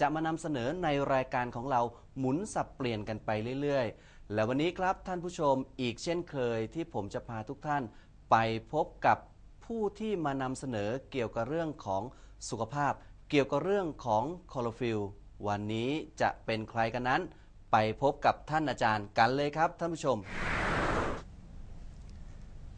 จะมานำเสนอในรายการของเราหมุนสับเปลี่ยนกันไปเรื่อยๆ และวันนี้ครับท่านผู้ชมอีกเช่นเคยที่ผมจะพาทุกท่านไปพบกับผู้ที่มานำเสนอเกี่ยวกับเรื่องของสุขภาพ เกี่ยวกับเรื่องของคลอโรฟิลวันนี้จะเป็นใครกันนั้น ไปพบกับท่านอาจารย์กันเลยครับท่านผู้ชม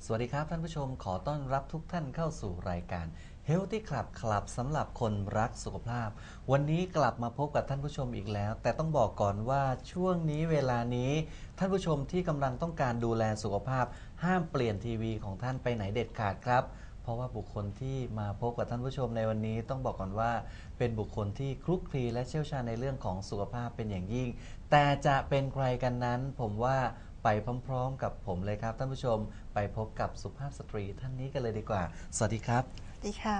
สวัสดีครับท่านผู้ชมขอต้อนรับทุกท่านเข้าสู่รายการ Healthy Club คลับสำหรับคนรักสุขภาพ วันนี้กลับมาพบกับท่านผู้ชมอีกแล้ว แต่ต้องบอกก่อนว่าช่วงนี้เวลานี้ ท่านผู้ชมที่กำลังต้องการดูแลสุขภาพ ห้ามเปลี่ยนทีวีของท่านไปไหนเด็ดขาดครับ เพราะว่าบุคคลที่มาพบกับท่านผู้ชมในวันนี้ ต้องบอกก่อนว่า เป็นบุคคลที่คลุกคลีและเชี่ยวชาญในเรื่องของสุขภาพเป็นอย่างยิ่ง แต่จะเป็นใครกันนั้น ผมว่าไปพร้อม ๆ กับผมเลยครับท่านผู้ชม ไปพบกับสุภาพสตรีท่านนี้กันเลยดีกว่า สวัสดีครับ ดีค่ะ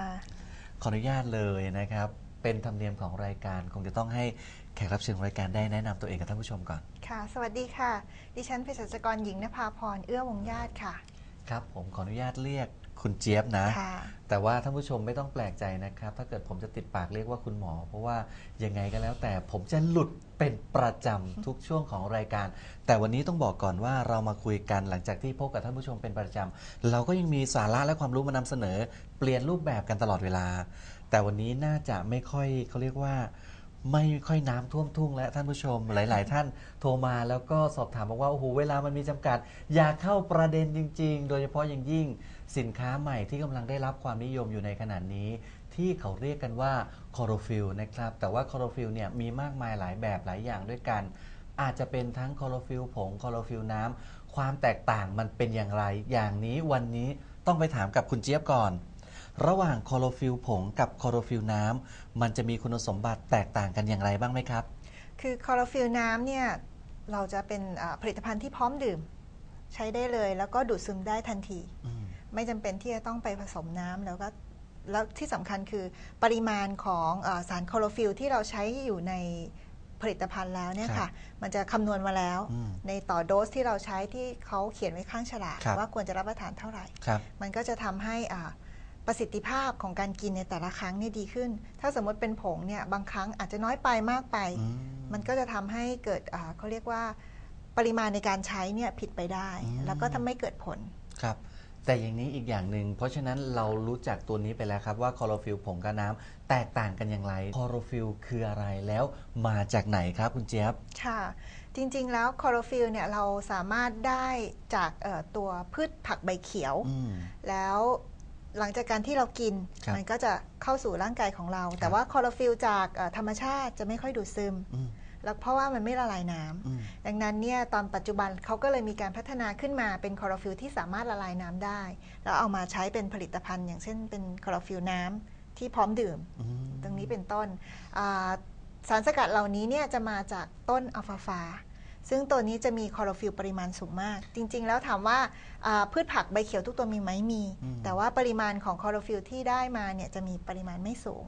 ขออนุญาตเลยนะครับ เป็นธรรมเนียมของรายการ คงจะต้องให้แขกรับเชิญของรายการได้แนะนำตัวเองกับท่านผู้ชมก่อน ค่ะ สวัสดีค่ะ ดิฉันเภสัชกรหญิงนภาพร เอื้อวงญาติค่ะ ครับ ผมขออนุญาตเรียก คุณเจี๊ยบนะค่ะแต่ว่าท่านผู้ชมไม่ต้องแปลกใจนะครับ ถ้าเกิดผมจะติดปากเรียกว่าคุณหมอ เพราะว่ายังไงก็แล้วแต่ผมจะหลุดเป็นประจำทุกช่วงของรายการ แต่วันนี้ต้องบอกก่อนว่าเรามาคุยกันหลังจากที่พบกับท่านผู้ชมเป็นประจำเราก็ยังมีสาระและความรู้มานำเสนอ เปลี่ยนรูปแบบกันตลอดเวลา แต่วันนี้น่าจะไม่ค่อยเขาเรียกว่าไม่ค่อยน้ำท่วมทุ่งและท่านผู้ชมหลาย ๆ ท่านโทรมาแล้วก็สอบถามบอกว่าโอ้โหเวลามันมีจำกัด อยากเข้าประเด็นจริง ๆ โดยเฉพาะอย่างยิ่งสินค้าใหม่ที่กำลังได้รับความนิยมอยู่ในขณะนี้ ที่เขาเรียกกันว่าคอโรฟิลนะครับ แต่ว่าคอโรฟิลเนี่ยมีมากมายหลายแบบหลายอย่างด้วยกัน อาจจะเป็นทั้งคอโรฟิลผงคอโรฟิลน้ำความแตกต่างมันเป็นอย่างไร อย่างนี้วันนี้ต้องไปถามกับคุณเจี๊ยบก่อน ระหว่างคลอโรฟิลผงกับคลอโรฟิลน้ำมันจะมีคุณสมบัติแตกต่างกันอย่างไรบ้างไหมครับ คือคลอโรฟิลน้ำเนี่ยเราจะเป็นอ่าผลิตภัณฑ์ที่พร้อมดื่ม ใช้ได้เลยแล้วก็ดูดซึมได้ทันที อืม ไม่จำเป็นที่จะต้องไปผสมน้ำแล้วก็แล้วที่สำคัญคือปริมาณของอาสารคลอโรฟิลที่เราใช้อยู่ในผลิตภัณฑ์แล้วเนี่ยครัค่ะบมันจะคำนวณมาแล้วอืมในต่อโดสที่เราใช้ที่เขาเขียนไว้ข้างฉลากครับว่าควรจะรับประทานเท่าไหร่ครับมันก็จะทำให้อ่าประสิทธิภาพของการกินในแต่ละครั้งเนี่ยดีขึ้น ถ้าสมมติเป็นผงเนี่ยบางครั้งอาจจะน้อยไปมากไปอืมมันก็จะทำให้เกิดอ่าเขาเรียกว่าปริมาณในการใช้เนี่ยผิดไปได้อืมแล้วก็ทำให้เกิดผล ครับ แต่อย่างนี้อีกอย่างหนึ่งเพราะฉะนั้นเรารู้จักตัวนี้ไปแล้วครับว่าคลอโรฟิลผงกับน้ำแตกต่างกันอย่างไรคลอโรฟิลคืออะไรแล้วมาจากไหนครับคุณเจี๊ยบ ค่ะ จริงๆแล้วคลอโรฟิลเนี่ยเราสามารถได้จากเอ่อตัวพืชผักใบเขียว อืม แล้วหลังจากการที่เรากิน ครับมันก็จะเข้าสู่ร่างกายของเรา แต่ว่าคลอโรฟิลจากเอ่อธรรมชาติจะไม่ค่อยดูดซึม อืม แล้วเพราะว่ามันไม่ละลายน้ำอืมดังนั้นเนี่ยตอนปัจจุบันเขาก็เลยมีการพัฒนาขึ้นมาเป็นคลอโรฟิลที่สามารถละลายน้ำได้ แล้วเอามาใช้เป็นผลิตภัณฑ์ อย่างเช่นเป็นคลอโรฟิลน้ำที่พร้อมดื่มอืมตรงนี้เป็นต้นอ่าสารสกัดเหล่านี้เนี่ยจะมาจากต้นอัลฟาฟาซึ่งตัวนี้จะมีคลอโรฟิลปริมาณสูงมาก จริง ๆ แล้วถามว่าอ่าพืชผักใบเขียวทุกตัวมีไหมมีอืมแต่ว่าปริมาณของคลอโรฟิลที่ได้มาเนี่ยจะมีปริมาณไม่สูง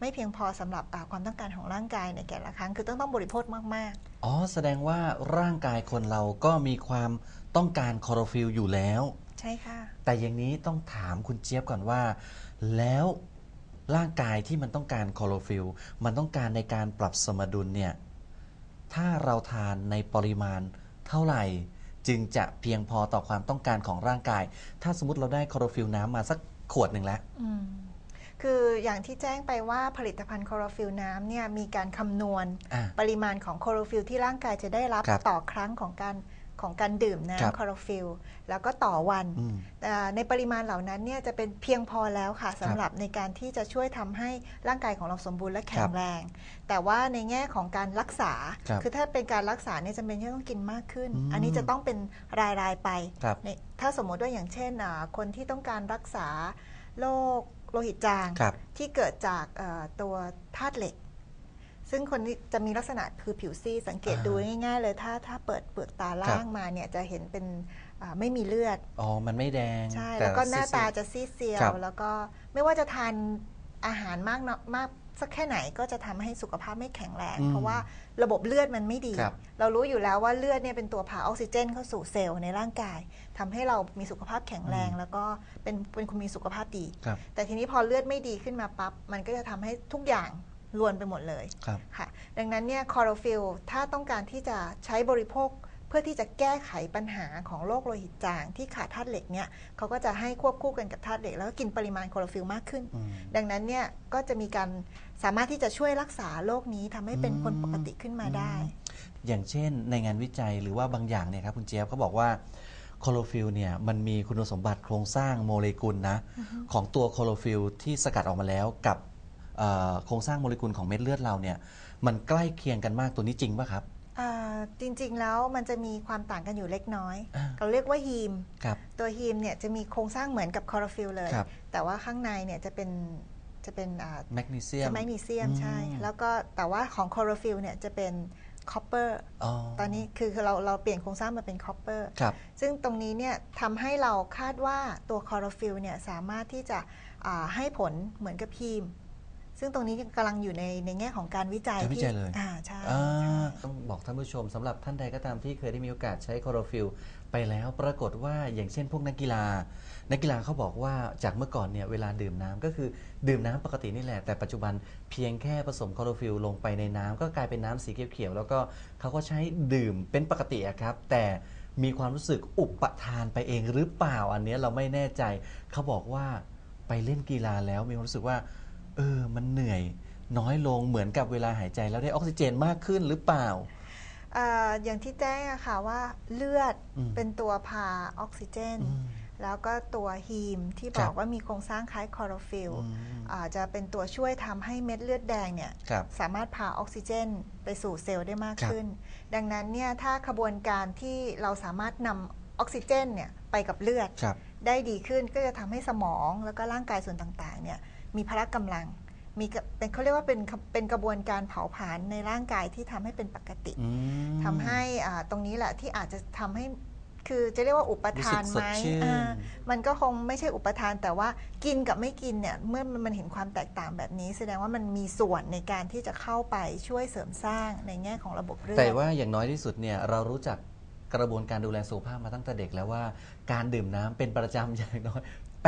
ไม่เพียงพอสำหรับอ่าความต้องการของร่างกายในแต่ละครั้ง คือต้องต้องบริโภคมากอ๋อ แสดงว่าร่างกายคนเราก็มีความต้องการคลอโรฟิลอยู่แล้วๆใช่ค่ะ แต่อย่างนี้ต้องถามคุณเจี๊ยบก่อนว่า แล้วร่างกายที่มันต้องการคลอโรฟิลมันต้องการในการปรับสมดุลเนี่ย ถ้าเราทานในปริมาณเท่าไหร่ จึงจะเพียงพอต่อความต้องการของร่างกาย ถ้าสมมติเราได้คลอโรฟิลน้ำมาสักขวดหนึ่งแล้วอืม คืออย่างที่แจ้งไปว่าผลิตภัณฑ์คลอโรฟิลน้ำเนี่ยมีการคำนวณอะปริมาณของคลอโรฟิลที่ร่างกายจะได้รับครับต่อครั้งของการของการดื่มครับ น้ำคลอโรฟิลแล้วก็ต่อวันอืมแต่ในปริมาณเหล่านั้นเนี่ยจะเป็นเพียงพอแล้วค่ะสำหรับในการที่จะช่วยทำให้ร่างกายของเราสมบูรณ์และแข็งแรง แต่ว่าในแง่ของการรักษาครับอถ้าเป็นการรักษาเนี่ยจำเป็นที่ต้องกินมากขึ้น อืม อันนี้จะต้องเป็นรายรายๆไป ครับ ในถ้าสมมติว่าอย่างเช่นอ่าคนที่ต้องการรักษาโรค โลหิตจางครับที่เกิดจากเอ่อตัวธาตุเหล็ก ซึ่งคนที่จะมีลักษณะคือผิวซีดสังเกตอ่าดูง่ายๆเลยถ้าถ้าเปิดเปลือกตาล่างมาเนี่ยจะเห็นเป็นอ่าไม่มีเลือด อ๋อ มันไม่แดง ใช่ต่แล้วก็หน้าซีดๆตาจะซีดเซียครัวบแล้วก็ไม่ว่าจะทานอาหารมากเนอะมาก สักแค่ไหนก็จะทำให้สุขภาพไม่แข็งแรงอืมเพราะว่าระบบเลือดมันไม่ดีครับเรารู้อยู่แล้วว่าเลือดเนี่ยเป็นตัวพาออกซิเจนเข้าสู่เซลล์ในร่างกายทำให้เรามีสุขภาพแข็งแรงอืมแล้วก็เป็นเป็นคนมีสุขภาพดีครับแต่ทีนี้พอเลือดไม่ดีขึ้นมาปั๊บมันก็จะทำให้ทุกอย่างรวนไปหมดเลยครับค่ะ ดังนั้นเนี่ยคลอโรฟิลถ้าต้องการที่จะใช้บริโภค เพื่อที่จะแก้ไขปัญหาของโรคโลหิตจางที่ขาดธาตุเหล็กเนี่ยเขาก็จะให้ควบคู่กันกับธาตุเหล็ก แล้วก็กินปริมาณคลอโรฟิลมากขึ้นอืมดังนั้นเนี่ยก็จะมีการสามารถที่จะช่วยรักษาโรคนี้ทำให้เป็นคนปกติขึ้นมาได้ อย่างเช่นในงานวิจัยหรือว่าบางอย่างเนี่ยครับคุณเจี๊ยบเขาบอกว่าโคโลฟิลเนี่ยมันมีคุณสมบัติโครงสร้างโมเลกุลนะของตัวโคโลฟิลที่สกัดออกมาแล้วกับเอ่อโครงสร้างโมเลกุลของเม็ดเลือดเราเนี่ยมันใกล้เคียงกันมากตัวนี้จริงป่ะครับอ่า จริงๆแล้วมันจะมีความต่างกันอยู่เล็กน้อยอ่าเราเรียกว่าฮีม ครับ ตัวฮีมเนี่ยจะมีโครงสร้างเหมือนกับคลอโรฟิลเลย ครับ แต่ว่าข้างในเนี่ยจะเป็นจะเป็นอ่าแมกนีเซียม จะแมกนีเซียมอืมใช่แล้วก็แต่ว่าของคลอโรฟิลเนี่ยจะเป็นคอปเปอร์อ๋อตอนนี้คือคือเราเราเปลี่ยนโครงสร้างมาเป็นคอปเปอร์ ครับ ซึ่งตรงนี้เนี่ยทำให้เราคาดว่าตัวคลอโรฟิลเนี่ยสามารถที่จะอ่าให้ผลเหมือนกับพีม ซึ่งตรงนี้กำลังอยู่ในในแง่ของการวิจัยการวิจัยเลย อ่าใช่อ่าใช่ ต้องบอกท่านผู้ชมสำหรับท่านใดก็ตามที่เคยได้มีโอกาสใช้คลอโรฟิลไปแล้วปรากฏว่าอย่างเช่นพวกนักกีฬา นักกีฬาเขาบอกว่าจากเมื่อก่อนเนี่ยเวลาดื่มน้ำก็คือดื่มน้ำปกตินี่แหละ แต่ปัจจุบันเพียงแค่ผสมคลอโรฟิลลงไปในน้ำก็กลายเป็นน้ำสีเขียวๆแล้วก็เขาก็ใช้ดื่มเป็นปกติอะครับ แต่มีความรู้สึกอุปทานไปเองหรือเปล่าอันเนี้ยเราไม่แน่ใจเขาบอกว่าไปเล่นกีฬาแล้วมีความรู้สึกว่า เออมันเหนื่อยน้อยลงเหมือนกับเวลาหายใจแล้วได้ออกซิเจนมากขึ้นหรือเปล่าอ่าอย่างที่แจ้งอะค่ะว่าเลือดอืม เป็นตัวพาออกซิเจน อืม แล้วก็ตัวฮีมที่ครับบอกว่ามีโครงสร้างคล้ายคลอโรฟิลอืมอาจจะเป็นตัวช่วยทำให้เม็ดเลือดแดงเนี่ย ครับ สามารถพาออกซิเจนไปสู่เซลล์ได้มากครับ ขึ้น ดังนั้นเนี่ยถ้าขบวนการที่เราสามารถนำออกซิเจนเนี่ยไปกับเลือดครับ ได้ดีขึ้นก็จะทำให้สมองแล้วก็ร่างกายส่วนต่างๆเนี่ย มีพละกำลัง มีกะเป็นเขาเรียกว่าเป็นเป็นกระบวนการเผาผลาญในร่างกายที่ทำให้เป็นปกติอืมทำให้อ่าตรงนี้แหละที่อาจจะทำให้คือจะเรียกว่าอุปทานรู้สึกไหมสดชื่นอ่ามันก็คงไม่ใช่อุปทานแต่ว่ากินกับไม่กินเนี่ยเมื่อมันเห็นความแตกต่างแบบนี้ แสดงว่ามันมีส่วนในการที่จะเข้าไปช่วยเสริมสร้างในแง่ของระบบเลือดแต่ว่าอย่างน้อยที่สุดเนี่ยเรารู้จักกระบวนการดูแลสุขภาพมาตั้งแต่เด็กแล้วว่า การดื่มน้ำเป็นประจำอย่างน้อย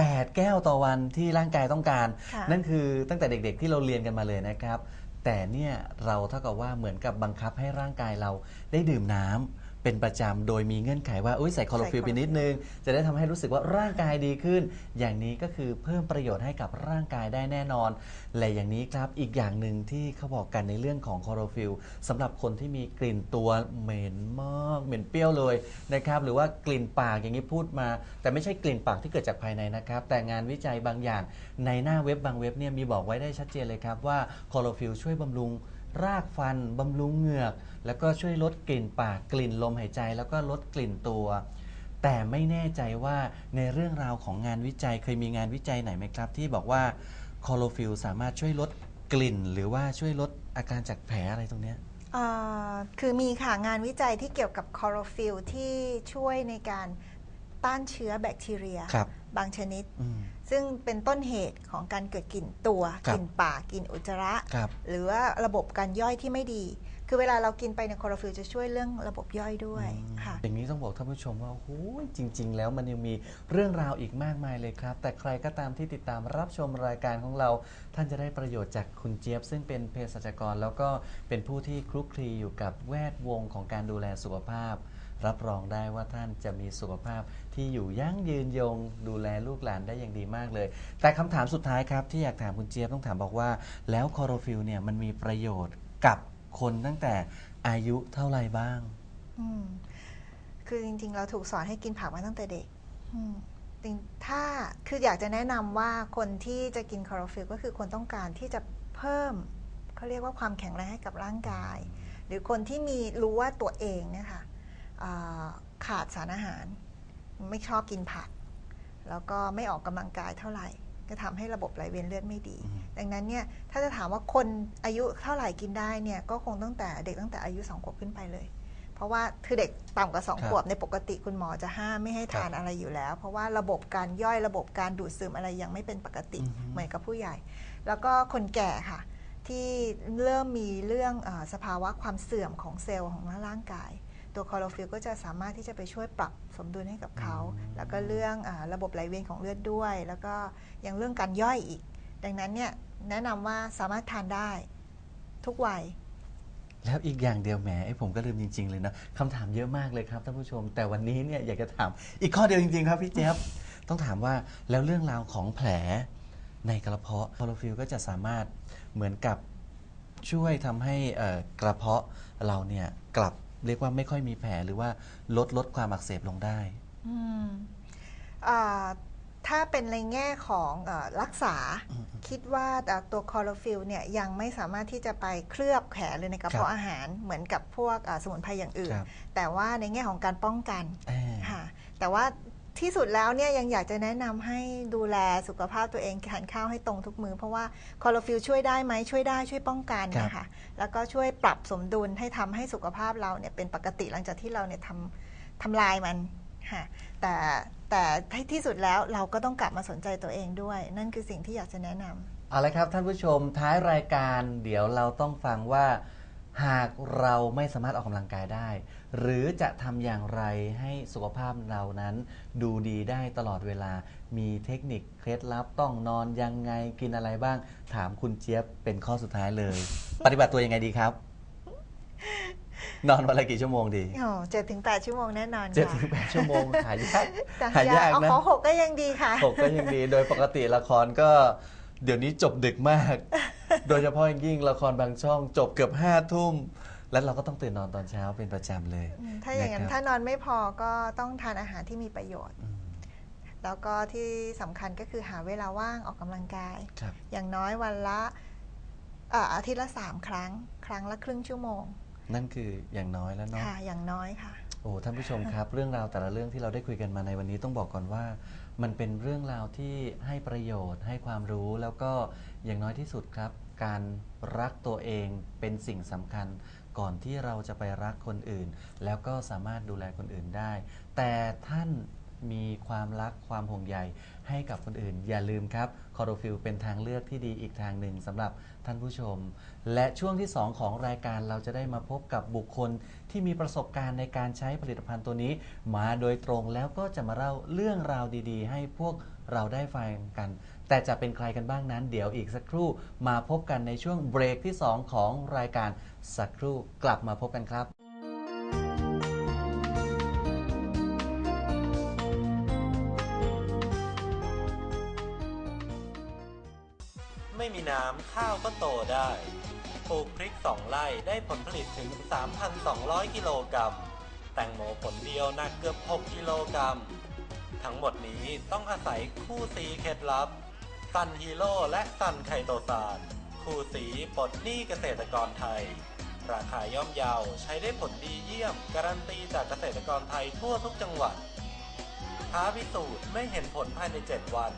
8 แก้วต่อวันที่ร่างกายต้องการ ค่ะนั่นคือตั้งแต่เด็กๆที่เราเรียนกันมาเลยนะครับ แต่เนี่ยเราเท่ากับว่าเหมือนกับบังคับให้ร่างกายเราได้ดื่มน้ำ เป็นประจำโดยมีเงื่อนไขว่าเอ้ยใส่คลอโรฟิลไปนิดนึง จะได้ทำให้รู้สึกว่าร่างกายดีขึ้น อย่างนี้ก็คือเพิ่มประโยชน์ให้กับร่างกายได้แน่นอน และอย่างนี้ครับอีกอย่างหนึ่งที่เขาบอกกันในเรื่องของคลอโรฟิลสำหรับคนที่มีกลิ่นตัวเหม็นมากเหม็นเปรี้ยวเลยนะครับหรือว่ากลิ่นปากอย่างนี้พูดมา แต่ไม่ใช่กลิ่นปากที่เกิดจากภายในนะครับ แต่งานวิจัยบางอย่างในหน้าเว็บบางเว็บเนี่ยมีบอกไว้ได้ชัดเจนเลยครับว่าคลอโรฟิลช่วยบำรุง รากฟันบำรุงเหงือก แล้วก็ช่วยลดกลิ่นปากกลิ่นลมหายใจ แล้วก็ลดกลิ่นตัว แต่ไม่แน่ใจว่าในเรื่องราวของงานวิจัยเคยมีงานวิจัยไหนไหมครับ ที่บอกว่าคลอโรฟิลสามารถช่วยลดกลิ่น หรือว่าช่วยลดอาการจากแผลอะไรตรงเนี้ย อ่าคือมีค่ะงานวิจัยที่เกี่ยวกับคลอโรฟิลที่ช่วยในการต้านเชื้อแบคทีเรีย ครับ บางชนิดอืมซึ่งเป็นต้นเหตุของการเกิดกลิ่นตัวครับกลิ่นปากกลิ่นอุจจาระครับหรือว่าระบบการย่อยที่ไม่ดี คือเวลาเรากินไปในยคลอโรฟิลจะช่วยเรื่องระบบย่อยด้วยอืมค่ะอย่างนี้ต้องบอกท่านผู้ชมว่าโอ้ยจริง ๆ แล้วมันยังมีเรื่องราวอีกมากมายเลยครับ แต่ใครก็ตามที่ติดตามรับชมรายการของเรา ท่านจะได้ประโยชน์จากคุณเจี๊ยบ ซึ่งเป็นเภสัชกร แล้วก็เป็นผู้ที่คลุกคลีอยู่กับแวดวงของการดูแลสุขภาพ รับรองได้ว่าท่านจะมีสุขภาพ ที่อยู่ยั่งยืนยง ดูแลลูกหลานได้อย่างดีมากเลย แต่คำถามสุดท้ายครับ ที่อยากถามคุณเจี๊ยบต้องถามบอกว่า แล้วคลอโรฟิลเนี่ยมันมีประโยชน์กับคนตั้งแต่อายุเท่าไหร่บ้าง อืมคือจริง ๆ เราถูกสอนให้กินผักมาตั้งแต่เด็กอืมจริงถ้าคืออยากจะแนะนำว่าคนที่จะกินคลอโรฟิลก็คือคนต้องการที่จะเพิ่มเขาเรียกว่าความแข็งแรงให้กับร่างกาย หรือคนที่มีรู้ว่าตัวเองเนี่ยค่ะอ่าขาดสารอาหาร ไม่ชอบกินผัก แล้วก็ไม่ออกกำลังกายเท่าไหร่ ก็ทำให้ระบบไหลเวียนเลือดไม่ดีอืมดังนั้นเนี่ยถ้าจะถามว่าคนอายุเท่าไหร่กินได้เนี่ยก็คงตั้งแต่เด็กตั้งแต่อายุ2ขวบขึ้นไปเลย เพราะว่าคือเด็กต่ำกว่าครับ2ขวบในปกติคุณหมอจะห้ามไม่ให้ทานครับอะไรอยู่แล้ว เพราะว่าระบบการย่อยระบบการดูดซึมอะไรยังไม่เป็นปกติอือฮึเหมือนกับผู้ใหญ่ แล้วก็คนแก่ค่ะที่เริ่มมีเรื่องเออสภาวะความเสื่อมของเซลล์ของร่างกาย ตัวคลอโรฟิลก็จะสามารถที่จะไปช่วยปรับสมดุลให้กับเขา แล้วก็เรื่องอาระบบไหลเวียนของเลือดด้วย แล้วก็ยังเรื่องการย่อยอีก ดังนั้นเนี่ยแนะนำว่าสามารถทานได้ทุกวัย แล้วอีกอย่างเดียวแหมไอ้ผมก็ลืมจริง ๆ เลยนะคำถามเยอะมากเลยครับท่านผู้ชม แต่วันนี้เนี่ยอยากจะถามอีกข้อเดียวจริง ๆ ครับพี่เจี๊ยบต้องถามว่าแล้วเรื่องราวของแผลในกระเพาะคลอโรฟิลก็จะสามารถเหมือนกับช่วยทำให้เอ่อกระเพาะเราเนี่ยกลับ เรียกว่าไม่ค่อยมีแผลหรือว่าลดลดความอักเสบลงได้ อืมอ่าถ้าเป็นในแง่ของเออรักษาคิดว่าแต่ตัวคลอโรฟิลเนี่ยยังไม่สามารถที่จะไปเคลือบแผลเลยในกระเพาะครับอาหารเหมือนกับพวกอ่าสมุนไพรอย่างอื่น ครับ แต่ว่าในแง่ของการป้องกันเอ่อค่ะแต่ว่า ที่สุดแล้วเนี่ยยังอยากจะแนะนำให้ดูแลสุขภาพตัวเองทานข้าวให้ตรงทุกมือเพราะว่าคลอโรฟิลช่วยได้ไหมช่วยได้ช่วยป้องกันครับนะคะแล้วก็ช่วยปรับสมดุลให้ทำให้สุขภาพเราเนี่ยเป็นปกติหลังจากที่เราเนี่ยทำทำลายมันค่ะแต่แต่ที่สุดแล้วเราก็ต้องกลับมาสนใจตัวเองด้วย นั่นคือสิ่งที่อยากจะแนะนำเอาละครับท่านผู้ชมท้ายรายการเดี๋ยวเราต้องฟังว่า หากเราไม่สามารถออกกำลังกายได้ หรือจะทำอย่างไรให้สุขภาพเรานั้น ดูดีได้ตลอดเวลา มีเทคนิคเคล็ดลับต้องนอนยังไงกินอะไรบ้าง ถามคุณเจี๊ยบเป็นข้อสุดท้ายเลย ปฏิบัติตัวยังไงดีครับ นอนวันละกี่ชั่วโมงดีโอ้เจ็ดถึงแปดชั่วโมงแน่นอนเจ็ดค่ะถึงแปดชั่วโมงหายากแต่หายากเอานะขอหกก็ยังดีค่ะ หกก็ยังดี โดยปกติละครก็ เดี๋ยวนี้จบดึกมาก โดยเฉพาะอย่างยิ่งละครบางช่องจบเกือบห้าทุ่ม แล้วเราก็ต้องตื่นนอนตอนเช้าเป็นประจำเลย อืมถ้าอย่างนั้นนะครับ ถ้านอนไม่พอก็ต้องทานอาหารที่มีประโยชน์ อืมแล้วก็ที่สำคัญก็คือหาเวลาว่างออกกำลังกาย ครับ อย่างน้อยวันละเอ่ออาทิตย์ละสามครั้ง ครั้งละครึ่งชั่วโมงนั่นคืออย่างน้อยแล้วเนาะ ค่ะ อย่างน้อยค่ะ โอ้ท่านผู้ชมครับ เรื่องราวแต่ละเรื่องที่เราได้คุยกันมาในวันนี้ต้องบอกก่อนว่า มันเป็นเรื่องราวที่ให้ประโยชน์ ให้ความรู้แล้วก็อย่างน้อยที่สุดครับ การรักตัวเองเป็นสิ่งสำคัญ ก่อนที่เราจะไปรักคนอื่น แล้วก็สามารถดูแลคนอื่นได้ แต่ท่านมีความรักความห่วงใยให้กับคนอื่น อย่าลืมครับ คอโรฟิลเป็นทางเลือกที่ดีอีกทางหนึ่งสำหรับท่านผู้ชม และช่วงที่ 2 ของรายการเราจะได้มาพบกับบุคคลที่มีประสบการณ์ในการใช้ผลิตภัณฑ์ตัวนี้ มาโดยตรงแล้วก็จะมาเล่าเรื่องราวดีๆ ให้พวกเราได้ฟังกัน แต่จะเป็นใครกันบ้างนั้น เดี๋ยวอีกสักครู่มาพบกันในช่วงเบรกที่ 2 ของรายการสักครู่กลับมาพบกันครับ ไม่มีน้ำข้าวก็โตได้ปลูกพริกสองไร่ได้ผลผลิตถึง 3,200 กิโลกรัม แตงโมผลเดียวหนักเกือบ 6 กิโลกรัม ทั้งหมดนี้ต้องอาศัยคู่สีเคล็ดลับ ซันฮีโร่และซันไคโตซานคู่สีปลดหนี้เกษตรกรไทย ราคาย่อมเยาใช้ได้ผลดีเยี่ยม การันตีจากเกษตรกรไทยทั่วทุกจังหวัดท้าพิสูจน์ไม่เห็นผลภายใน 7 วัน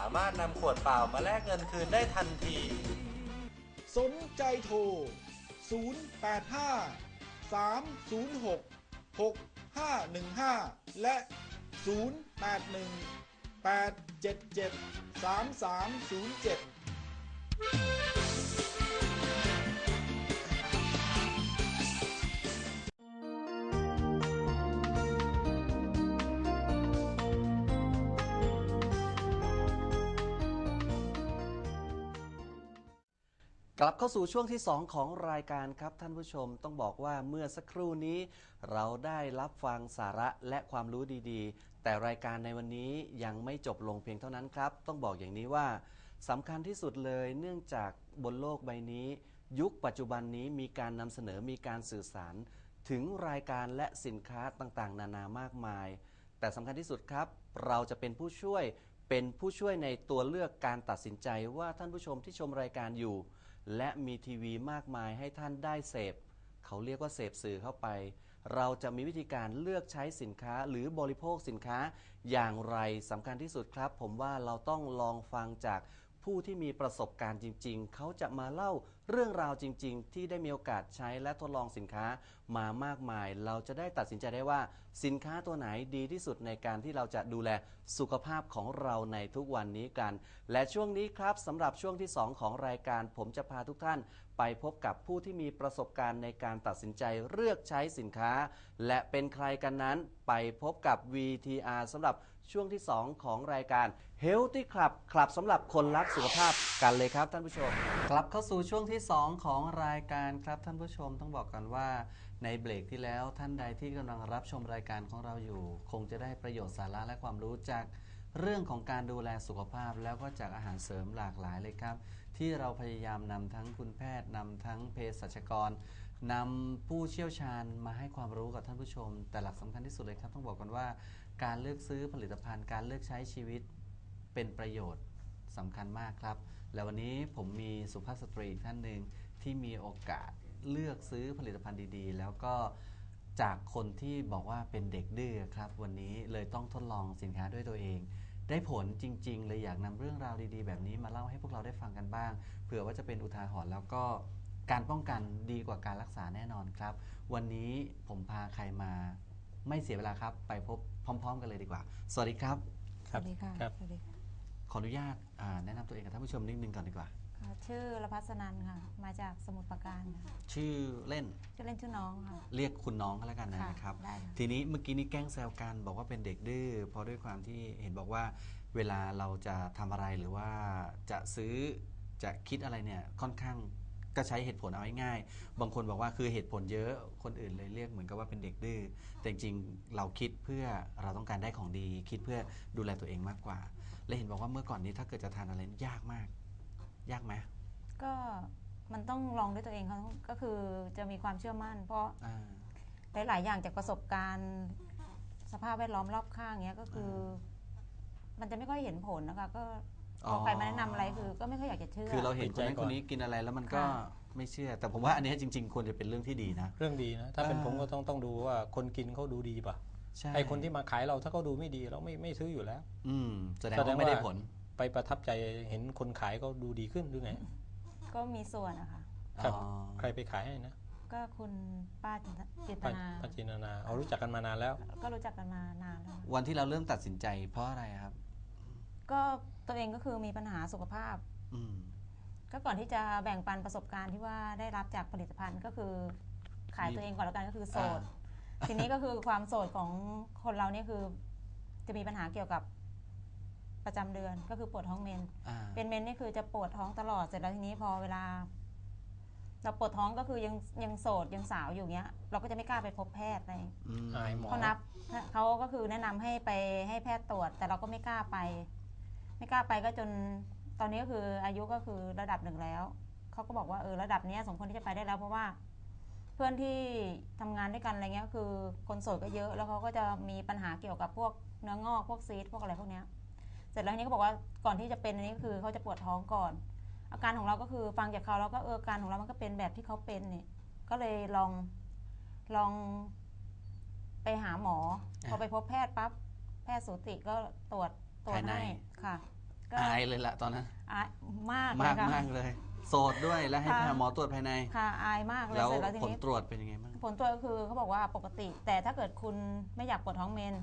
ามารถนำขวดเปล่ามาแลกเงินคืนได้ทันที สนใจโทร 085 306 6515 และ 081 877 3307 กลับเข้าสู่ช่วงที่ 2 ของรายการครับท่านผู้ชมต้องบอกว่าเมื่อสักครู่นี้ เราได้รับฟังสาระและความรู้ดีๆ แต่รายการในวันนี้ยังไม่จบลงเพียงเท่านั้นครับ ต้องบอกอย่างนี้ว่าสำคัญที่สุดเลยเนื่องจากบนโลกใบนี้ ยุคปัจจุบันนี้มีการนำเสนอมีการสื่อสาร ถึงรายการและสินค้าต่างๆ นานามากมาย แต่สำคัญที่สุดครับ เราจะเป็นผู้ช่วยเป็นผู้ช่วยในตัวเลือกการตัดสินใจว่าท่านผู้ชมที่ชมรายการอยู่ และมีทีวีมากมายให้ท่านได้เสพ เขาเรียกว่าเสพสื่อเข้าไป เราจะมีวิธีการเลือกใช้สินค้าหรือบริโภคสินค้าอย่างไรสำคัญที่สุดครับ ผมว่าเราต้องลองฟังจาก ผู้ที่มีประสบการณ์จริง ๆ เขาจะมาเล่าเรื่องราวจริง ๆ ที่ได้มีโอกาสใช้และทดลองสินค้ามามากมาย เราจะได้ตัดสินใจได้ว่า สินค้าตัวไหนดีที่สุดในการที่เราจะดูแลสุขภาพของเราในทุกวันนี้กัน และช่วงนี้ครับสำหรับช่วงที่ 2 ของรายการ ผมจะพาทุกท่าน ไปพบกับผู้ที่มีประสบการณ์ในการตัดสินใจเลือกใช้สินค้า และเป็นใครกันนั้นไปพบกับ VTR สำหรับช่วงที่ 2 ของรายการ Healthy Club คลับสำหรับคนรักสุขภาพกันเลยครับท่านผู้ชม กลับเข้าสู่ช่วงที่ 2 ของรายการครับท่านผู้ชมต้องบอกกันว่าในเบรกที่แล้วท่านใดที่กำลังรับชมรายการของเราอยู่ คงจะได้ประโยชน์สาระและความรู้จากเรื่องของการดูแลสุขภาพแล้วก็จากอาหารเสริมหลากหลายเลยครับ ที่เราพยายามนำทั้งคุณแพทย์นำทั้งเภสัชกรนำผู้เชี่ยวชาญมาให้ความรู้กับท่านผู้ชม แต่หลักสำคัญที่สุดเลยครับ ต้องบอกกันว่า การเลือกซื้อผลิตภัณฑ์การเลือกใช้ชีวิต เป็นประโยชน์สำคัญมากครับ และวันนี้ผมมีสุภาพสตรีอีกท่านหนึ่งที่มีโอกาสเลือกซื้อผลิตภัณฑ์ดีๆ แล้วก็จากคนที่บอกว่าเป็นเด็กดื้อครับ วันนี้เลยต้องทดลองสินค้าด้วยตัวเอง ได้ผลจริง ๆ เลยอยากนำเรื่องราวดีๆ แบบนี้มาเล่าให้พวกเราได้ฟังกันบ้างเผื่อว่าจะเป็นอุทาหรณ์แล้วก็การป้องกันดีกว่าการรักษาแน่นอนครับ วันนี้ผมพาใครมาไม่เสียเวลาครับ ไปพบพร้อม ๆ กันเลยดีกว่า สวัสดีครับครับสวัสดีค่ะ ครับ สวัสดีค่ะ ขออนุญาตอ่าแนะนำตัวเองกับท่านผู้ชมนิดนึงก่อนดีกว่า ค่ะชื่อรพัสนันค่ะ มาจากสมุทรปราการค่ะชื่อเล่นชื่อเล่นชื่อน้องค่ะ เรียกคุณน้องก็แล้วกันนะค่ะนะครับ ได้ค่ะ ทีนี้เมื่อกี้นี้แกล้งแซวกันบอกว่าเป็นเด็กดื้อเพราะด้วยความที่เห็นบอกว่า เวลาเราจะทำอะไรหรือว่าจะซื้อจะคิดอะไรเนี่ยค่อนข้าง ก็ใช้เหตุผลเอาง่ายๆบางคนบอกว่าคือเหตุผลเยอะคนอื่นเลยเรียกเหมือนกับว่าเป็นเด็กดื้อแต่จริงๆเราคิดเพื่อเราต้องการได้ของดี คิดเพื่อดูแลตัวเองมากกว่า และเห็นบอกว่าเมื่อก่อนนี้ถ้าเกิดจะทานอะไรนี่ยากมาก ยากไหมก็มันต้องลองด้วยตัวเองเขาก็คือจะมีความเชื่อมั่น เพราะอ่า หลาย ๆ อย่างจากประสบการณ์สภาพแวดล้อมรอบข้างเนี้ยก็คืออมันจะไม่ค่อยเห็นผลนะคะ ก็ พอใครมาแนะนำอะไรคือ ก็ไม่ค่อยอยากจะเชื่อ คือเราเห็นคนนั้นปิดใจก่คอนนนี้กินอะไรแล้วมันก็ค่ะ ไม่เชื่อ แต่ผมว่าอันเนี้ยจริง ๆ ควรจะเป็นเรื่องที่ดีนะ เรื่องดีนะ ถ้าเป็นอ่าผมก็ต้องต้องดูว่าคนกินเขาดูดีป่ะใช่ไอคนที่มาขายเราถ้าเขาดูไม่ดีเราไม่ไม่ซื้ออยู่แล้ว อืมแสดงแสดงว่าไม่ได้ว่าผล ไปประทับใจเห็นคนขายเขาดูดีขึ้นหรือไง ก็มีส่วนนะคะครับ อ๋อ ใครไปขายให้นะก็คุณป้าจิตป้านาป้าจินนาเอารู้จักกันมานานแล้ว ก็รู้จักกันมานานแล้ววันที่เราเริ่มตัดสินใจเพราะอะไรครับ ก็ตัวเองก็คือมีปัญหาสุขภาพ อืม ก็ก่อนที่จะแบ่งปันประสบการณ์ที่ว่าได้รับจากผลิตภัณฑ์ก็คือขายตัวเองก่อนแล้วกันก็คือโสดทีนี้ก็คือความโสดของคนเราเนี่ยคือจะมีปัญหาเกี่ยวกับประจำเดือนก็คือปวดท้องเมน อ่าเป็นเมนนี่คือจะปวดท้องตลอดเสร็จแล้วทีนี้พอเวลา เราปวดท้องก็คือยังยังโสดยังสาวอยู่เงี้ย เราก็จะไม่กล้าไปพบแพทย์อะไรอืมอายหมอ เขานับเขาก็คือแนะนำให้ไปให้แพทย์ตรวจ แต่เราก็ไม่กล้าไป ไม่กล้าไปก็จนตอนนี้ก็คืออายุก็คือระดับหนึ่งแล้วเขาก็บอกว่าเออระดับนี้สมควรที่จะไปได้แล้วเพราะว่า เพื่อนที่ทำงานด้วยกันอะไรเงี้ยคือคนโสดก็เยอะแล้วเขาก็จะมีปัญหาเกี่ยวกับพวกเนื้องอกพวกซีดพวกอะไรพวกเนี้ยเสร็จแล้วทีนี้เขาบอกว่าก่อนที่จะเป็นอันนี้ก็คือเขาจะปวดท้องก่อน อาการของเราก็คือฟังจากเขาแล้วก็เอออาการของเรามันก็เป็นแบบที่เขาเป็นนี่ก็เลยลองลองไปหาหมอ พอไปพบแพทย์ปั๊บแพทย์สูติก็ตรวจ ตรวจภายใน ให้ค่ะ ก็อายเลยละตอนนั้น อายมากมากเลยค่ะ มากเลย โสดด้วยและให้ค่ะไปหาหมอตรวจภายใน ค่ะอายมากเลยแล้วเสร็จแล้วทีผลนี้ ตรวจเป็นยังไงบ้าง ผลตรวจก็คือเขาบอกว่าปกติ แต่ถ้าเกิดคุณไม่อยากปวดท้องเมน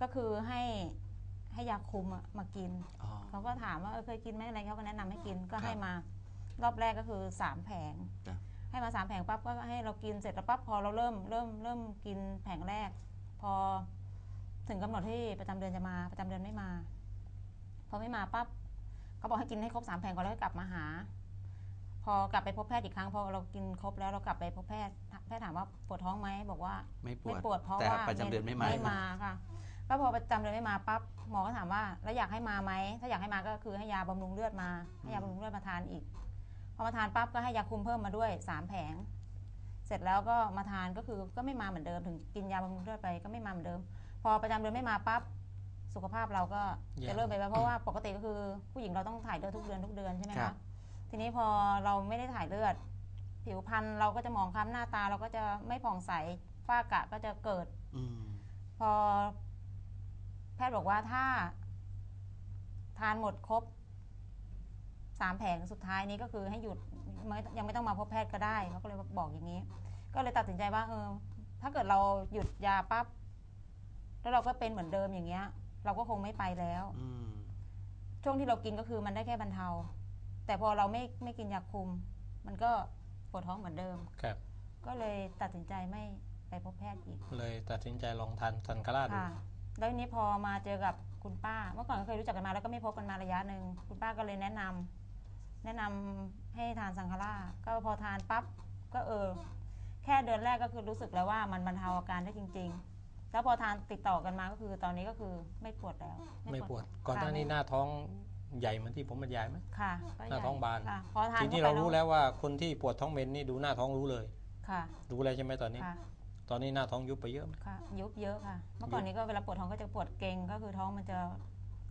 ก็คือให้ให้ยาคุมอะมากิน อ๋อ เขาก็ถามว่าเออเคยกินไหมอะไรเขาก็แนะนำให้กินก็ครับให้มารอบแรกก็คือสามแผง จ้ะ ให้มาสามแผงปั๊บก็ให้เรากินเสร็จแล้วปั๊บพอเราเริ่มเริ่มเริ่มกินแผงแรก พอ ถึงกำหนดที่ประจำเดือนจะมาประจำเดือนไม่มาพอไม่มาปั๊บเขาบอกให้กินให้ครบสามแผงก่อนแล้วก็กลับมาหา พอกลับไปพบแพทย์อีกครั้งพอเรากินครบแล้วเรากลับไปพบแพทย์แพทย์ถามว่าปวดท้องไหมบอกว่าไม่ปวไม่ดปวดเพราะว่าประจำเดือนไม่มาไม่มาค่ะก็พอประจำเดือนไม่มาปั๊บหมอก็ถามว่าแล้วอยากให้มาไหมถ้าอยากให้มาก็คือให้ยาบำรุงเลือดมาให้ยาบำรุงเลือดมาทานอีกพอมาทานปั๊บก็ให้ยาคุมเพิ่มมาด้วยสามแผงเสร็จแล้วก็มาทานก็คือก็ไม่มาเหมือนเดิมถึงกินยาบำรุงเลือดไปก็ไม่มาเหมือนเดิม พอประจำเดือนไม่มาปั๊บสุขภาพเราก็แย่จะเริ่มไปเพราะว่าปกติก็คือผู้หญิงเราต้องถ่ายเลือดทุกเดือนทุกเดือนใช่ไหมครัคะบ ทีนี้พอเราไม่ได้ถ่ายเลือด ผิวพรรณเราก็จะหมองคล้ำหน้าตา เราก็จะไม่ผ่องใสฝ้ากระก็จะเกิด อืมพอแพทย์บอกว่าถ้า ทานหมดครบสามแผงสุดท้ายนี้ก็คือให้หยุดไม่ยังไม่ต้องมาพบแพทย์ก็ได้เขาก็เลยบอกอย่างนี้ ก็เลยตัดสินใจว่าเออ ถ้าเกิดเราหยุดยาปั๊บ แล้วเราก็เป็นเหมือนเดิมอย่างเงี้ย เราก็คงไม่ไปแล้ว อืม ช่วงที่เรากินก็คือมันได้แค่บรรเทา แต่พอเราไม่ไม่กินยาคุม มันก็ปวดท้องเหมือนเดิม ครับ ก็เลยตัดสินใจไม่ไปพบแพทย์อีกเลยตัดสินใจลองทานซันคาร่าดูค่ะ แล้วทีนี้พอมาเจอกับคุณป้า เมื่อก่อนก็เคยรู้จักกันมาแล้วก็ไม่พบกันมาระยะหนึ่งคุณป้าก็เลยแนะนำแนะนำให้ทานสังคาร่าก็พอทานปั๊บก็เออ แค่เดือนแรกก็คือรู้สึกแล้วว่ามันบรรเทาอาการได้จริงๆ แล้วพอทานติดต่อกันมาก็คือตอนนี้ก็คือไม่ปวดแล้วไม่ปวด ก่อนหน้านี้หน้าท้องใหญ่เหมือนที่ผมบรรยายไหมค่ะก็หน้าท้องบานค่ะพอทานทีนี้ข้เราไปรู้แล้วว่าคนที่ปวดท้องเมนนี่ดูหน้าท้องรู้เลย ค่ะ รู้เลยใช่ไหมตอนนี้ ค่ะ ตอนนี้หน้าท้องยุบไปเยอะไหมค่ะ ยุบเยอะค่ะ เมื่อก่อนนี้ก็เวลาปวดท้องก็จะปวดเกร็งก็คือท้องมันจะ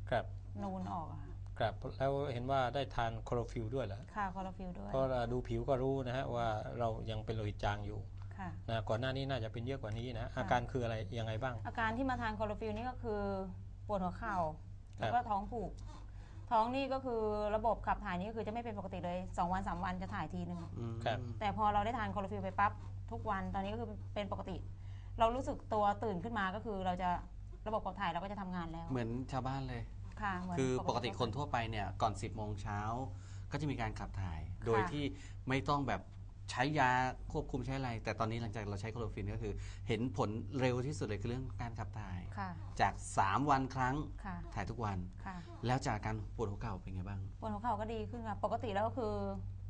ครับนูนออกอะค่ะครับแล้วเห็นว่าได้ทานคลอโรฟิลด้วยเหรอค่ะคอร์ฟิลด้วย ก็ดูผิวก็รู้นะฮะว่าเรายังเป็นโลหิตจางอยู่ ค่ะ นะก่อนหน้านี้น่าจะเป็นเยอะกว่านี้นะอาการคืออะไรยังไงบ้าง อาการที่มาทานคอร์ฟิลนี่ก็คือปวดหัวเข่าครับ แล้วก็ท้องผูก ท้องนี่ก็คือระบบขับถ่ายนี่ก็คือจะไม่เป็นปกติเลย2วัน3วันจะถ่ายทีหนึ่งอืมครับ แต่พอเราได้ทานคอร์ฟิลไปปั๊บทุกวันตอนนี้ก็คือเป็นปกติ เรารู้สึกตัวตื่นขึ้นมาก็คือเราจะระบบขับถ่ายเราก็จะทำงานแล้วเหมือนชาวบ้านเลย ค่ะเหมืนคือปกติคนทั่วไปเนี่ยก่อน 10บโมงเช้าก็จะมีการขับถ่าย โดยที่ไม่ต้องแบบ ใช้ยาควบคุมใช้อะไร แต่ตอนนี้หลังจากเราใช้โคโรฟินก็คือ เห็นผลเร็วที่สุดเลยคือเรื่องการขับถ่าย ค่ะ จาก 3 วันครั้งค่ะ ถ่ายทุกวัน ค่ะแล้วจากการปวดหัวเข่าเป็นไงบ้าง ปวดหัวเข่าก็ดีขึ้นค่ะ ปกติแล้วก็คือ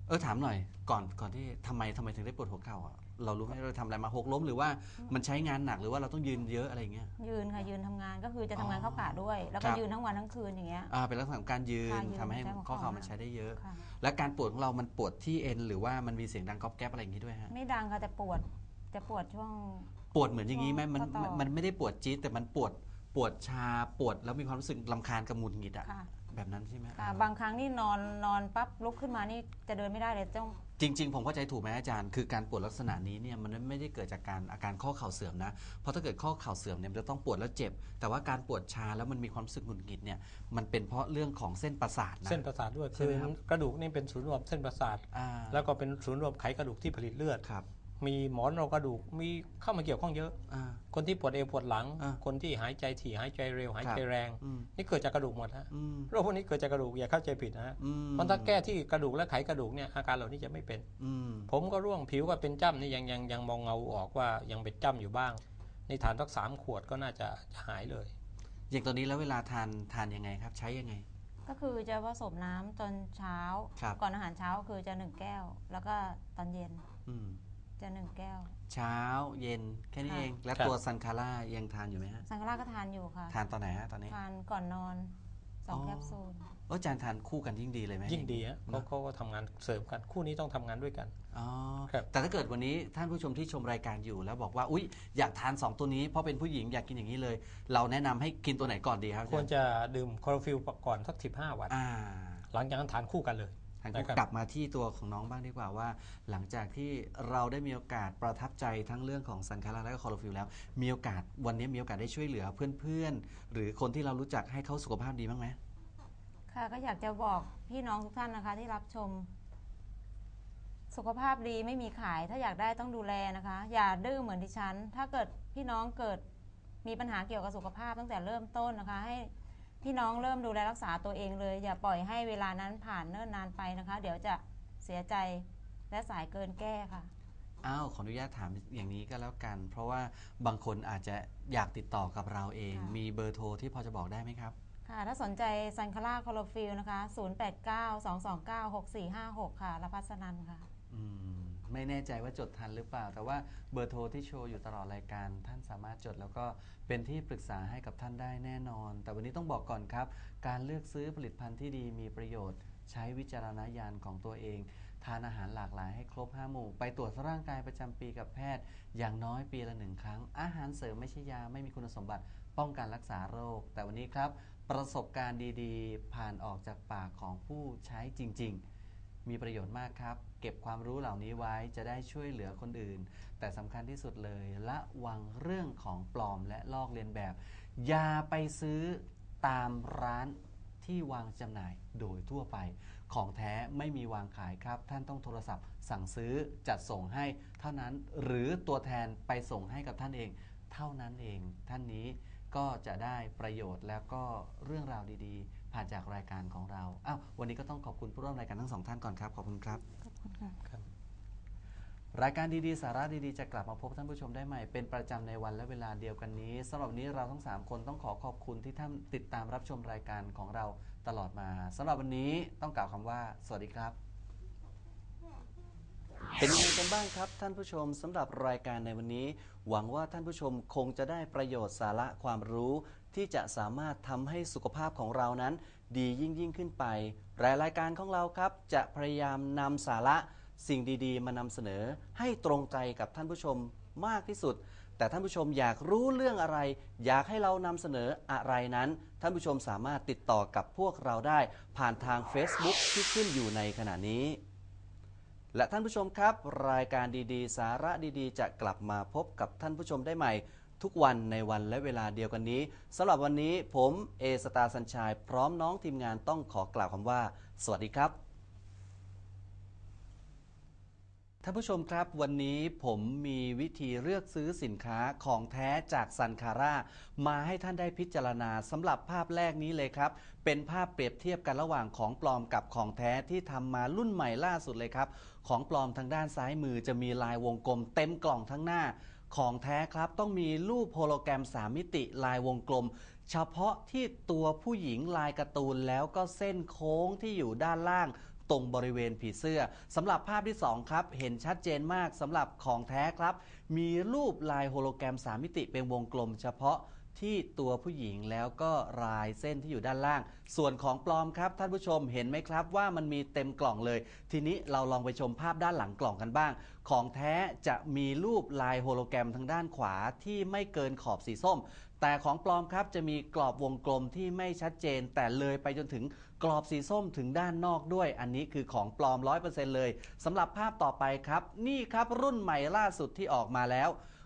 เออถามหน่อยก่อนก่อนที่ทำไมทำไมถึงได้ปวดหัวเข่าอะ เรารู้ไหมเราทำอะไรมาหกล้ม หรือว่ามันใช้งานหนักหรือว่าเราต้องยืนเยอะอะไรอย่างเงี้ย ยืนค่ะยืนทำงานก็คือจะทำงานอ๋อเข้ากะด้วย แล้วคก็รับ ยืนทั้งวันทั้งคืนอย่างเงี้ย อ่าเป็นลักษณะของการยืนค่ะยืนทำให้ใช้หัวข้อเข่าเข่ามันใช้ได้เยอะ ค่ะ และการปวดของเรามันปวดที่เอ็นหรือว่ามันมีเสียงดังก๊อบแก๊บอะไรอย่างงี้ด้วยฮะ ไม่ดังค่ะแต่ปวดจะปวดช่วง ปวดเหมือนอย่างนี้ไหมมันข้อต่อ มันไม่ได้ปวดจี๊ดแต่มันปวด ปวดชาปวดแล้วมีความรู้สึกลำคาญกับหงุดหงิดอะค่ะ แบบนั้นใช่ไหมค่ะบางครั้งนี่นอนนอนปั๊บลุกขึ้นมานี่จะเดินไม่ได้เลยต้อง จริง ๆ ผมเข้าใจถูกไหมอาจารย์ คือการปวดลักษณะนี้เนี่ยมันไม่ได้เกิดจากการอาการข้อเข่าเสื่อมนะ เพราะถ้าเกิดข้อเข่าเสื่อมเนี่ยมันจะต้องปวดแล้วเจ็บ แต่ว่าการปวดชาแล้วมันมีความรู้สึกหงุดหงิดเนี่ยมันเป็นเพราะเรื่องของเส้นประสาทนะ เส้นประสาทด้วยใช่คืไหอมครับ กระดูกนี่เป็นศูนย์รวมเส้นประสาท อ่าแล้วก็เป็นศูนย์รวมไขกระดูกที่ผลิตเลือด ครับ มีหมอนรองกระดูกมีเข้ามาเกี่ยวข้องเยอะอ่าคนที่ปวดเอวปวดหลังอ่าคนที่หายใจถี่หายใจเร็ว หายใจครับแรงอืมนี่เกิดจากกระดูกหมดฮะอืมโรคพวกนี้เกิดจากกระดูกอย่าเข้าใจผิดนะฮะอืมเพราะถ้าแก้ที่กระดูกและไขกระดูกเนี่ยอาการเหล่านี้จะไม่เป็นอืมผมก็ร่วงผิวก็เป็นจ้ำนี่ยังยังยังมองเงาออกว่ายังเป็นจ้ำอยู่บ้างนี่ทานสักสามขวดก็น่าจะจะหายเลยอย่างตอนนี้แล้วเวลาทานทานยังไงครับ ใช้ยังไงก็คือจะผสมน้ำตอนเช้าครับก่อนอาหารเช้าคือจะหนึ่งแก้ว แล้วก็ตอนเย็นอืม จะหนึ่งแก้ว เช้าเย็นแค่นี้ค่ะ เอง และครับ ตัวซันคาร่ายังทานอยู่ไหมฮะ สังฆราชก็ทานอยู่ค่ะ ทานตอนไหนฮะตอนนี้ ทานก่อนนอนสองอ๋อ แคปซูลเอออาจารย์ทานคู่กันยิ่งดีเลยไหมยิ่งดีฮะเขานะเขาก็ทำงานเสริมกันคู่นี้ต้องทำงานด้วยกัน อ๋อครับ แต่ถ้าเกิดวันนี้ท่านผู้ชมที่ชมรายการอยู่แล้วบอกว่าอุ๊ยอยากทาน2ตัวนี้เพราะเป็นผู้หญิงอยากกินอย่างนี้เลย เราแนะนำให้กินตัวไหนก่อนดีครับอาควรจารย์จะดื่มคลอโรฟิลก่อนสัก 15 วัน อ่า หลังจากนั้นทานคู่กันเลย ทางนะครับกลับมาที่ตัวของน้องบ้างดีกว่าว่า หลังจากที่เราได้มีโอกาสประทับใจทั้งเรื่องของซันคาราและก็คอโรฟิลแล้ว มีโอกาสวันนี้มีโอกาสได้ช่วยเหลือเพื่อนๆ หรือคนที่เรารู้จักให้เขาสุขภาพดีบ้างไหมค่ะก็อยากจะบอกพี่น้องทุกท่านนะคะที่รับชม สุขภาพดีไม่มีขาย ถ้าอยากได้ต้องดูแลนะคะ อย่าดื้อเหมือนดิฉัน ถ้าเกิดพี่น้องเกิดมีปัญหาเกี่ยวกับสุขภาพตั้งแต่เริ่มต้นนะคะ ให้ พี่น้องเริ่มดูแลรักษาตัวเองเลย อย่าปล่อยให้เวลานั้นผ่านเนิ่นนานไปนะคะ เดี๋ยวจะเสียใจและสายเกินแก้ค่ะ อ้าวขออนุญาตถามอย่างนี้ก็แล้วกัน เพราะว่าบางคนอาจจะอยากติดต่อกับเราเอง ค่ะ มีเบอร์โทรที่พอจะบอกได้ไหมครับ ค่ะ ถ้าสนใจซันคาร่าคลอโรฟิลนะคะ 0892296456 ค่ะรพัสนันค่ะ อืม ไม่แน่ใจว่าจดทันหรือเปล่า แต่ว่าเบอร์โทรที่โชว์อยู่ตลอดรายการ ท่านสามารถจดแล้วก็เป็นที่ปรึกษาให้กับท่านได้แน่นอน แต่วันนี้ต้องบอกก่อนครับ การเลือกซื้อผลิตภัณฑ์ที่ดีมีประโยชน์ ใช้วิจารณญาณของตัวเอง ทานอาหารหลากหลายให้ครบ5หมู่ ไปตรวจร่างกายประจำปีกับแพทย์ อย่างน้อยปีละหนึ่งครั้ง อาหารเสริมไม่ใช่ยาไม่มีคุณสมบัติ ป้องกันรักษาโรค แต่วันนี้ครับ ประสบการณ์ดีๆ ผ่านออกจากปากของผู้ใช้จริง ๆ มีประโยชน์มากครับ เก็บความรู้เหล่านี้ไว้จะได้ช่วยเหลือคนอื่น แต่สำคัญที่สุดเลยละวังเรื่องของปลอมและลอกเลียนแบบ อย่าไปซื้อตามร้านที่วางจำหน่ายโดยทั่วไป ของแท้ไม่มีวางขายครับ ท่านต้องโทรศัพท์สั่งซื้อจัดส่งให้เท่านั้นหรือตัวแทนไปส่งให้กับท่านเอง เท่านั้นเอง ท่านนี้ก็จะได้ประโยชน์แล้วก็เรื่องราวดีๆ ผ่านจากรายการของเราอ้าววันนี้ก็ต้องขอบคุณผู้ร่วมรายการทั้งสองท่านก่อนครับ ขอบคุณครับ ขอบคุณค่ะ ครับ รายการดีๆ สาระดีๆ จะกลับมาพบท่านผู้ชมได้ใหม่ เป็นประจำในวันและเวลาเดียวกันนี้สำหรับวันนี้เราทั้ง 3 คนต้องขอขอบคุณที่ท่านติดตามรับชมรายการของเราตลอดมาสำหรับวันนี้ต้องกล่าวคำว่า สวัสดีครับ เป็นยังไงกันบ้างครับ ท่านผู้ชมสำหรับรายการในวันนี้ หวังว่าท่านผู้ชมคงจะได้ประโยชน์สาระความรู้ ที่จะสามารถทำให้สุขภาพของเรานั้น ดียิ่งยิ่งขึ้นไป รายรายการของเราครับ จะพยายามนำสาระสิ่งดีๆ มานำเสนอให้ตรงใจกับท่านผู้ชมมากที่สุด แต่ท่านผู้ชมอยากรู้เรื่องอะไร อยากให้เรานำเสนออะไรนั้น ท่านผู้ชมสามารถติดต่อกับพวกเราได้ ผ่านทาง Facebook ที่ขึ้นอยู่ในขณะนี้ และท่านผู้ชมครับ รายการดีๆ สาระดีๆ จะกลับมาพบกับท่านผู้ชมได้ใหม่ ทุกวันในวันและเวลาเดียวกันนี้สำหรับวันนี้ผมเอสตาสัญชัยพร้อมน้องทีมงานต้องขอกล่าวคำว่า สวัสดีครับท่านผู้ชมครับวันนี้ผมมีวิธีเลือกซื้อสินค้าของแท้จากซันคาร่ามาให้ท่านได้พิจารณาสำหรับภาพแรกนี้เลยครับ เป็นภาพเปรียบเทียบกันระหว่างของปลอมกับของแท้ที่ทำมารุ่นใหม่ล่าสุดเลยครับ ของปลอมทางด้านซ้ายมือจะมีลายวงกลมเต็มกล่องทั้งหน้า ของแท้ครับต้องมีรูปโฮโลแกรม 3 มิติลายวงกลม เฉพาะที่ตัวผู้หญิงลายการ์ตูนแล้วก็เส้นโค้งที่อยู่ด้านล่างตรงบริเวณผีเสื้อสำหรับภาพที่ 2 ครับ เห็นชัดเจนมากสำหรับของแท้ครับ มีรูปลายโฮโลแกรม 3 มิติเป็นวงกลมเฉพาะ ที่ตัวผู้หญิงแล้วก็ลายเส้นที่อยู่ด้านล่าง ส่วนของปลอมครับท่านผู้ชมเห็นไหมครับว่ามันมีเต็มกล่องเลย ทีนี้เราลองไปชมภาพด้านหลังกล่องกันบ้าง ของแท้จะมีรูปลายโฮโลแกรมทางด้านขวาที่ไม่เกินขอบสีส้ม แต่ของปลอมครับจะมีกรอบวงกลมที่ไม่ชัดเจน แต่เลยไปจนถึงกรอบสีส้มถึงด้านนอกด้วย อันนี้คือของปลอม 100%เลยสำหรับภาพต่อไปครับ นี่ครับรุ่นใหม่ล่าสุดที่ออกมาแล้ว